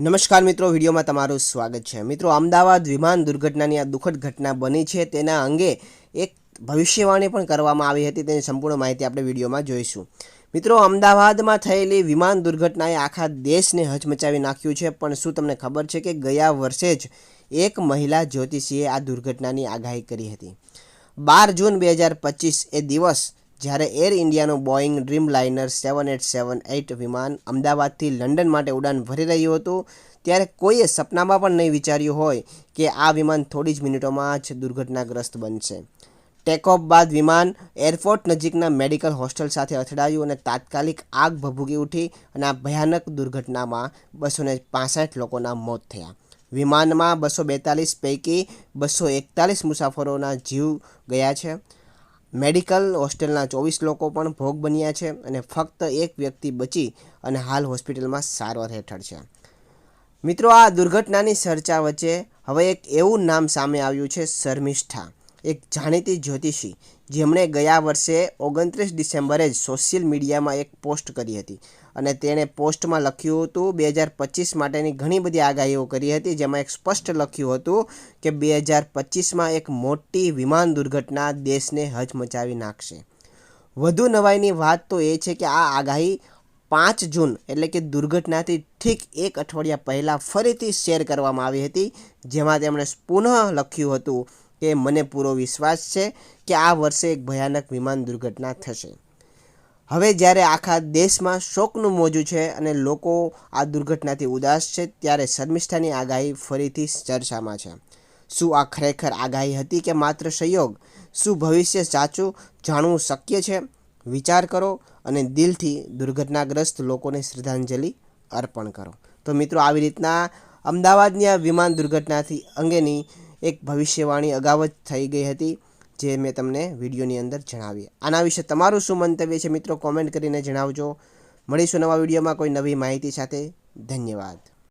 નમસ્કાર મિત્રો, વિડીયોમાં તમારું સ્વાગત છે. મિત્રો, અમદાવાદ વિમાન દુર્ઘટનાની આ દુઃખદ ઘટના બની છે. તેના અંગે એક ભવિષ્યવાણી પણ કરવામાં આવી હતી. તેની સંપૂર્ણ માહિતી આપણે વિડીયોમાં જોઈશું. મિત્રો, અમદાવાદમાં થયેલી વિમાન દુર્ઘટનાએ આખા દેશને હચમચાવી નાખ્યું છે. પણ શું તમને ખબર છે કે ગયા વર્ષે જ એક મહિલા જ્યોતિષીએ આ દુર્ઘટનાની આગાહી કરી હતી? બાર જૂન બે હજાર પચીસ એ દિવસ જ્યારે Air ઇન્ડિયાનું Boeing Dreamliner seven eight seven eight વિમાન અમદાવાદથી લંડન માટે ઉડાન ભરી રહ્યું હતું, ત્યારે કોઈએ સપનામાં પણ નહીં વિચાર્યું હોય કે આ વિમાન થોડી જ મિનિટોમાં જ દુર્ઘટનાગ્રસ્ત બનશે. ટેકઓફ બાદ વિમાન એરપોર્ટ નજીકના મેડિકલ હોસ્ટેલ સાથે અથડાયું અને તાત્કાલિક આગ ભભૂકી ઉઠી અને આ ભયાનક દુર્ઘટનામાં બસો ને લોકોના મોત થયા. વિમાનમાં બસો બેતાલીસ પૈકી બસો એકતાલીસ મુસાફરોના જીવ ગયા છે. મેડિકલ હોસ્ટેલના ચોવીસ લોકો પણ ભોગ બન્યા છે અને ફક્ત એક વ્યક્તિ બચી અને હાલ હોસ્પિટલમાં સારવાર હેઠળ છે. મિત્રો, આ દુર્ઘટનાની ચર્ચા વચ્ચે હવે એક એવું નામ સામે આવ્યું છે, શર્મિષ્ઠા. એક જાણીતી જ્યોતિષી, જેમણે ગયા વર્ષે ઓગણત્રીસ ડિસેમ્બરે જ સોશિયલ મીડિયામાં એક પોસ્ટ કરી હતી અને તેણે પોસ્ટમાં લખ્યું હતું, બે હજાર પચીસ માટેની ઘણી બધી આગાહીઓ કરી હતી જેમાં એક સ્પષ્ટ લખ્યું હતું કે બે હજાર પચીસમાં એક મોટી વિમાન દુર્ઘટના દેશને હચમચાવી નાખશે. વધુ નવાઈની વાત તો એ છે કે આ આગાહી પાંચ જૂન એટલે કે દુર્ઘટનાથી ઠીક એક અઠવાડિયા પહેલાં ફરીથી શેર કરવામાં આવી હતી, જેમાં તેમણે પુનઃ લખ્યું હતું કે મને પૂરો વિશ્વાસ છે કે આ વર્ષે એક ભયાનક વિમાન દુર્ઘટના થશે. હવે જ્યારે આખા દેશમાં શોકનું મોજું છે અને લોકો આ દુર્ઘટનાથી ઉદાસ છે, ત્યારે શર્મિષ્ઠાની આગાહી ફરીથી ચર્ચામાં છે. શું આ ખરેખર આગાહી હતી કે માત્ર સંયોગ? શું ભવિષ્ય સાચું જાણવું શક્ય છે? વિચાર કરો અને દિલથી દુર્ઘટનાગ્રસ્ત લોકોને શ્રદ્ધાંજલિ અર્પણ કરો. તો મિત્રો, આવી રીતના અમદાવાદની આ વિમાન દુર્ઘટનાથી અંગેની એક ભવિષ્યવાણી અગાઉ જ થઈ ગઈ હતી, જે મેં તમને વિડીયોની અંદર જણાવી. આના વિશે તમારું શું મંતવ્ય છે મિત્રો? કોમેન્ટ કરીને જણાવજો. મળીશું નવા વિડીયોમાં કોઈ નવી માહિતી સાથે. ધન્યવાદ.